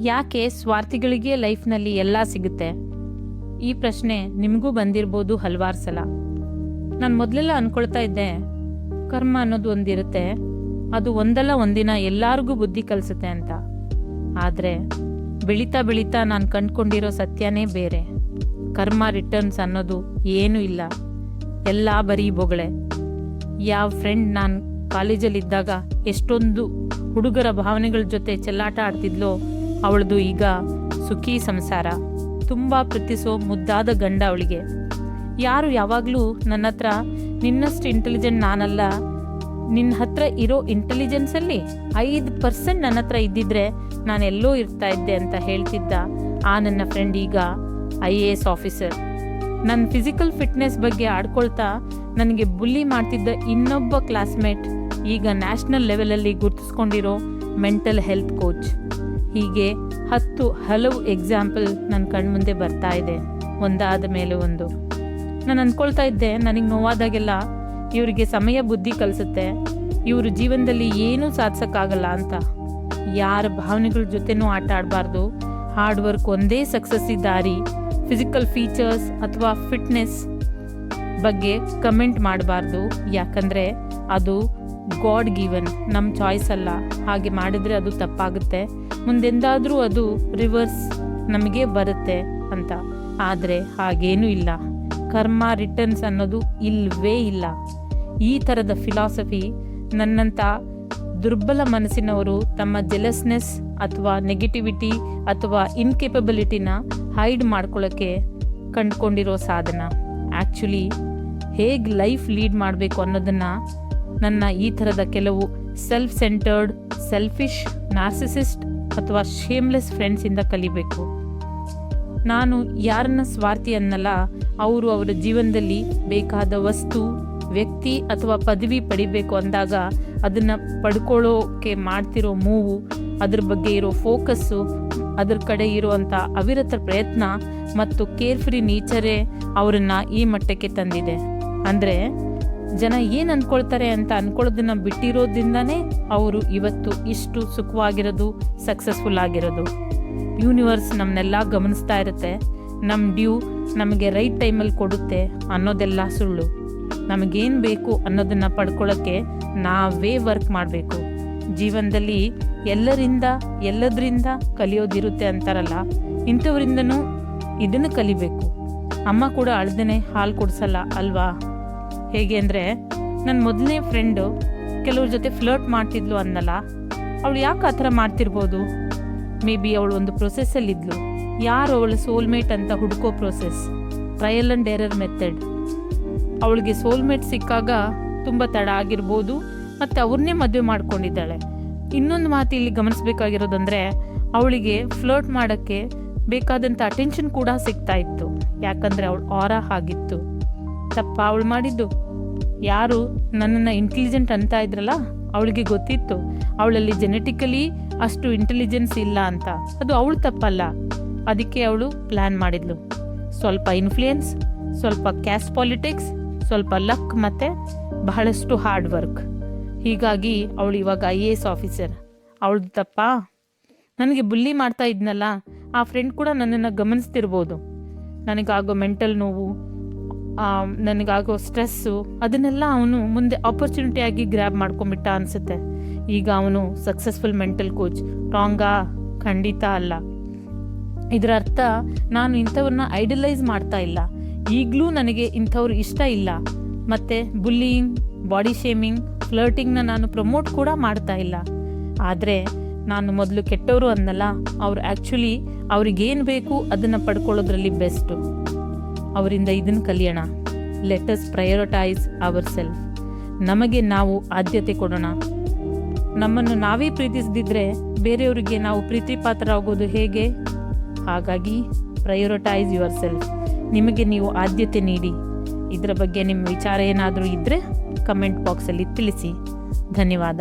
ಯಾಕೆ ಸ್ವಾರ್ಥಿಗಳಿಗೆ ಲೈಫ್ನಲ್ಲಿ ಎಲ್ಲ ಸಿಗುತ್ತೆ? ಈ ಪ್ರಶ್ನೆ ನಿಮಗೂ ಬಂದಿರ್ಬೋದು ಹಲವಾರು ಸಲ. ನಾನು ಮೊದಲೆಲ್ಲ ಅಂದ್ಕೊಳ್ತಾ ಇದ್ದೆ, ಕರ್ಮ ಅನ್ನೋದು ಒಂದಿರುತ್ತೆ, ಅದು ಒಂದಲ್ಲ ಒಂದಿನ ಎಲ್ಲರಿಗೂ ಬುದ್ಧಿ ಕಲಿಸುತ್ತೆ ಅಂತ. ಆದರೆ ಬೆಳೀತಾ ಬೆಳೀತಾ ನಾನು ಕಂಡ್ಕೊಂಡಿರೋ ಸತ್ಯನೇ ಬೇರೆ. ಕರ್ಮ ರಿಟರ್ನ್ಸ್ ಅನ್ನೋದು ಏನೂ ಇಲ್ಲ. ಎಲ್ಲ ಬರೀ ಬೊಗಳೆ. ಯಾವ ಫ್ರೆಂಡ್ ನಾನು ಕಾಲೇಜಲ್ಲಿದ್ದಾಗ ಎಷ್ಟೊಂದು ಹುಡುಗರ ಭಾವನೆಗಳ ಜೊತೆ ಚೆಲ್ಲಾಟ ಆಡ್ತಿದ್ಲೋ ಅವಳದು ಈಗ ಸುಖಿ ಸಂಸಾರ. ತುಂಬ ಪ್ರೀತಿಸೋ ಮುದ್ದಾದ ಗಂಡ ಅವಳಿಗೆ. ಯಾರು ಯಾವಾಗಲೂ ನನ್ನ ಹತ್ರ, ನಿನ್ನಷ್ಟು ಇಂಟೆಲಿಜೆಂಟ್ ನಾನಲ್ಲ. ನಿನ್ನ ಹತ್ರ ಇರೋ ಇಂಟೆಲಿಜೆನ್ಸಲ್ಲಿ ಐದು ಪರ್ಸೆಂಟ್ ನನ್ನ ಹತ್ರ ಇದ್ದಿದ್ರೆ ನಾನು ಎಲ್ಲೋ ಇರ್ತಾ ಇದ್ದೆ ಅಂತ ಹೇಳ್ತಿದ್ದ ಆ ನನ್ನ ಫ್ರೆಂಡ್ ಈಗ ಐ ಎ ಎಸ್ ಆಫೀಸರ್ ನನ್ನ ಫಿಸಿಕಲ್ ಫಿಟ್ನೆಸ್ ಬಗ್ಗೆ ಆಡ್ಕೊಳ್ತಾ ನನಗೆ ಬುಲ್ಲಿ ಮಾಡ್ತಿದ್ದ ಇನ್ನೊಬ್ಬ ಕ್ಲಾಸ್ಮೇಟ್ ಈಗ ನ್ಯಾಷನಲ್ ಲೆವೆಲಲ್ಲಿ ಗುರುತಿಸ್ಕೊಂಡಿರೋ ಮೆಂಟಲ್ ಹೆಲ್ತ್ ಕೋಚ್ ಹೀಗೆ ಹತ್ತು ಹಲವು ಎಕ್ಸಾಂಪಲ್ ನನ್ನ ಕಣ್ಮುಂದೆ ಬರ್ತಾ ಇದೆ. ಒಂದಾದ ಮೇಲೆ ಒಂದು. ನಾನು ಅಂದ್ಕೊಳ್ತಾ ಇದ್ದೆ ನನಗೆ ನೋವಾದಾಗೆಲ್ಲ ಇವರಿಗೆ ಸಮಯ, ಬುದ್ಧಿ ಕಲಿಸುತ್ತೆ. ಇವರು ಜೀವನದಲ್ಲಿ ಏನೂ ಸಾಧಿಸೋಕ್ಕಾಗಲ್ಲ ಅಂತ. ಯಾರ ಭಾವನೆಗಳ ಜೊತೆನೂ ಆಟ ಆಡಬಾರ್ದು. ಹಾರ್ಡ್ ವರ್ಕ್ ಒಂದೇ ಸಕ್ಸಸ್ ದಾರಿ. ಫಿಸಿಕಲ್ ಫೀಚರ್ಸ್ ಅಥವಾ ಫಿಟ್ನೆಸ್ ಬಗ್ಗೆ ಕಮೆಂಟ್ ಮಾಡಬಾರ್ದು. ಯಾಕಂದರೆ ಅದು ಗಾಡ್ ಗಿವನ್ ನಮ್ಮ ಚಾಯ್ಸ್ ಅಲ್ಲ. ಹಾಗೆ ಮಾಡಿದರೆ ಅದು ತಪ್ಪಾಗುತ್ತೆ. ಮುಂದೆಂದಾದರೂ ಅದು ರಿವರ್ಸ್ ನಮಗೆ ಬರುತ್ತೆ ಅಂತ. ಆದರೆ ಹಾಗೇನೂ ಇಲ್ಲ. ಕರ್ಮ ರಿಟರ್ನ್ಸ್ ಅನ್ನೋದು ಇಲ್ಲವೇ ಇಲ್ಲ. ಈ ಥರದ ಫಿಲಾಸಫಿ ನನ್ನಂಥ ದುರ್ಬಲ ಮನಸ್ಸಿನವರು ತಮ್ಮ ಜೆಲಸ್ನೆಸ್ ಅಥವಾ ನೆಗೆಟಿವಿಟಿ ಅಥವಾ ಇನ್ಕೆಪಬಿಲಿಟಿನ ಹೈಡ್ ಮಾಡ್ಕೊಳ್ಳೋಕ್ಕೆ ಕಂಡುಕೊಂಡಿರೋ ಸಾಧನ. ಆ್ಯಕ್ಚುಲಿ ಹೇಗೆ ಲೈಫ್ ಲೀಡ್ ಮಾಡಬೇಕು ಅನ್ನೋದನ್ನು ನನ್ನ ಈ ಥರದ ಕೆಲವು ಸೆಲ್ಫ್ ಸೆಂಟರ್ಡ್ ಸೆಲ್ಫಿಶ್ ನಾರ್ಸಿಸಿಸ್ಟ್ ಅಥವಾ ಶೇಮ್ಲೆಸ್ ಫ್ರೆಂಡ್ಸಿಂದ ಕಲಿಬೇಕು. ನಾನು ಯಾರನ್ನ ಸ್ವಾರ್ಥಿ ಅನ್ನಲ್ಲ, ಅವರು ಅವರ ಜೀವನದಲ್ಲಿ ಬೇಕಾದ ವಸ್ತು, ವ್ಯಕ್ತಿ ಅಥವಾ ಪದವಿ ಪಡಿಬೇಕು ಅಂದಾಗ ಅದನ್ನು ಪಡ್ಕೊಳ್ಳೋಕೆ ಮಾಡ್ತಿರೋ ಮೂವು, ಅದ್ರ ಬಗ್ಗೆ ಇರೋ ಫೋಕಸ್ಸು, ಅದ್ರ ಕಡೆ ಇರುವಂಥ ಅವಿರತ ಪ್ರಯತ್ನ ಮತ್ತು ಕೇರ್ಫ್ರೀ ನೇಚರೇ ಅವರನ್ನು ಈ ಮಟ್ಟಕ್ಕೆ ತಂದಿದೆ. ಅಂದರೆ ಜನ ಏನು ಅಂದ್ಕೊಳ್ತಾರೆ ಅಂತ ಅನ್ಕೊಳ್ಳೋದನ್ನ ಬಿಟ್ಟಿರೋದ್ರಿಂದನೇ ಅವರು ಇವತ್ತು ಇಷ್ಟು ಸುಖವಾಗಿರೋದು ಸಕ್ಸಸ್ಫುಲ್ ಆಗಿರೋದು. ಯೂನಿವರ್ಸ್ ನಮ್ಮನ್ನೆಲ್ಲ ಗಮನಿಸ್ತಾ ಇರುತ್ತೆ. ನಮ್ಮ ಡ್ಯೂ ನಮಗೆ ರೈಟ್ ಟೈಮಲ್ಲಿ ಕೊಡುತ್ತೆ ಅನ್ನೋದೆಲ್ಲ ಸುಳ್ಳು. ನಮಗೇನು ಬೇಕು ಅನ್ನೋದನ್ನು ಪಡ್ಕೊಳ್ಳೋಕ್ಕೆ ನಾವೇ ವರ್ಕ್ ಮಾಡಬೇಕು. ಜೀವನದಲ್ಲಿ ಎಲ್ಲರಿಂದ, ಎಲ್ಲದರಿಂದ ಕಲಿಯೋದಿರುತ್ತೆ ಅಂತಾರಲ್ಲ, ಇಂಥವರಿಂದನೂ ಇದನ್ನು ಕಲಿಬೇಕು. ಅಮ್ಮ ಕೂಡ ಅಳ್ದೇನೆ ಹಾಲು ಕೊಡಿಸಲ್ಲ ಅಲ್ವಾ? ಹೇಗೆ ಅಂದರೆ ನನ್ನ ಮೊದಲನೇ ಫ್ರೆಂಡು ಕೆಲವ್ರ ಜೊತೆ ಫ್ಲರ್ಟ್ ಮಾಡ್ತಿದ್ಲು ಅನ್ನಲ್ಲ. ಅವಳು ಯಾಕೆ ಆ ಥರ ಮಾಡ್ತಿರ್ಬೋದು? ಮೇ ಬಿ ಅವಳು ಒಂದು ಪ್ರೊಸೆಸ್ಸಲ್ಲಿದ್ಲು ಯಾರು ಅವಳ ಸೋಲ್ಮೇಟ್ ಅಂತ ಹುಡುಕೋ process trial and error method ಅವಳಿಗೆ ಸೋಲ್ಮೇಟ್ ಸಿಕ್ಕಾಗ ತುಂಬ ತಡ ಆಗಿರ್ಬೋದು, ಮತ್ತು ಅವ್ರನ್ನೇ ಮದುವೆ ಮಾಡ್ಕೊಂಡಿದ್ದಾಳೆ. ಇನ್ನೊಂದು ಮಾತು ಇಲ್ಲಿ ಗಮನಿಸಬೇಕಾಗಿರೋದಂದ್ರೆ, ಅವಳಿಗೆ ಫ್ಲರ್ಟ್ ಮಾಡೋಕ್ಕೆ ಬೇಕಾದಂಥ ಅಟೆನ್ಷನ್ ಕೂಡ ಸಿಗ್ತಾ ಇತ್ತು. ಯಾಕಂದರೆ ಅವಳು ಆರ ಆಗಿತ್ತು ತಪ್ಪ ಅವಳು ಮಾಡಿದ್ದು. ಯಾರು ನನ್ನನ್ನು ಇಂಟೆಲಿಜೆಂಟ್ ಅಂತ ಇದ್ರಲ್ಲ, ಅವಳಿಗೆ ಗೊತ್ತಿತ್ತು. ಅವಳಲ್ಲಿ ಜೆನೆಟಿಕಲಿ ಅಷ್ಟು ಇಂಟೆಲಿಜೆನ್ಸ್ ಇಲ್ಲ ಅಂತ. ಅದು ಅವಳು ತಪ್ಪಲ್ಲ. ಅದಕ್ಕೆ ಅವಳು ಪ್ಲ್ಯಾನ್ ಮಾಡಿದ್ಲು. ಸ್ವಲ್ಪ ಇನ್ಫ್ಲೂಯೆನ್ಸ್ ಸ್ವಲ್ಪ ಕ್ಯಾಸ್ಟ್ ಪಾಲಿಟಿಕ್ಸ್ ಸ್ವಲ್ಪ ಲಕ್ ಮತ್ತು ಬಹಳಷ್ಟು ಹಾರ್ಡ್ ವರ್ಕ್ ಹೀಗಾಗಿ ಅವಳು ಇವಾಗ ಐ ಎ ಎಸ್ ಆಫೀಸರ್ ಅವಳದು ತಪ್ಪಾ? ನನಗೆ ಬುಲ್ಲಿ ಮಾಡ್ತಾ ಇದ್ನಲ್ಲ, ಆ ಫ್ರೆಂಡ್ ಕೂಡ ನನ್ನನ್ನು ಗಮನಿಸ್ತಿರ್ಬೋದು. ನನಗಾಗೋ ಮೆಂಟಲ್ ನೋವು ನನಗಾಗೋ ಸ್ಟ್ರೆಸ್ಸು ಅದನ್ನೆಲ್ಲ ಅವನು ಮುಂದೆ ಆಪರ್ಚುನಿಟಿ ಆಗಿ ಗ್ರ್ಯಾಬ್ ಮಾಡ್ಕೊಂಬಿಟ್ಟ ಅನಿಸುತ್ತೆ. ಈಗ ಅವನು ಸಕ್ಸಸ್ಫುಲ್ ಮೆಂಟಲ್ ಕೋಚ್ ರಾಂಗಾ ಖಂಡಿತ ಅಲ್ಲ. ಇದರ ಅರ್ಥ, ನಾನು ಇಂಥವ್ರನ್ನ ಐಡಲೈಸ್ ಮಾಡ್ತಾ ಇಲ್ಲ. ಈಗಲೂ ನನಗೆ ಇಂಥವ್ರು ಇಷ್ಟ ಇಲ್ಲ. ಮತ್ತು ಬುಲ್ಲಿಯಿಂಗ್ ಬಾಡಿ ಶೇಮಿಂಗ್ ಫ್ಲರ್ಟಿಂಗ್ನ ನಾನು ಪ್ರಮೋಟ್ ಕೂಡ ಮಾಡ್ತಾ ಇಲ್ಲ. ಆದರೆ ನಾನು ಮೊದಲು ಕೆಟ್ಟವರು ಅಂದಲ್ಲ ಅವ್ರು ಆ್ಯಕ್ಚುಲಿ ಅವ್ರಿಗೇನು ಬೇಕು ಅದನ್ನು ಪಡ್ಕೊಳ್ಳೋದ್ರಲ್ಲಿ ಬೆಸ್ಟು ಅವರಿಂದ ಇದನ್ನು ಕಲಿಯೋಣ. ಲೆಟಸ್ ಪ್ರಯೋರಿಟೈಸ್ ಅವರ್ ಸೆಲ್ಫ್ ನಮಗೆ ನಾವು ಆದ್ಯತೆ ಕೊಡೋಣ. ನಮ್ಮನ್ನು ನಾವೇ ಪ್ರೀತಿಸದಿದ್ರೆ ಬೇರೆಯವರಿಗೆ ನಾವು ಪ್ರೀತಿ ಪಾತ್ರ ಆಗೋದು ಹೇಗೆ? ಹಾಗಾಗಿ ಪ್ರಯೋರಿಟೈಸ್ ಯುವರ್ ಸೆಲ್ಫ್ ನಿಮಗೆ ನೀವು ಆದ್ಯತೆ ನೀಡಿ. ಇದರ ಬಗ್ಗೆ ನಿಮ್ಮ ವಿಚಾರ ಏನಾದರೂ ಇದ್ದರೆ ಕಮೆಂಟ್ ಬಾಕ್ಸಲ್ಲಿ ತಿಳಿಸಿ. ಧನ್ಯವಾದ.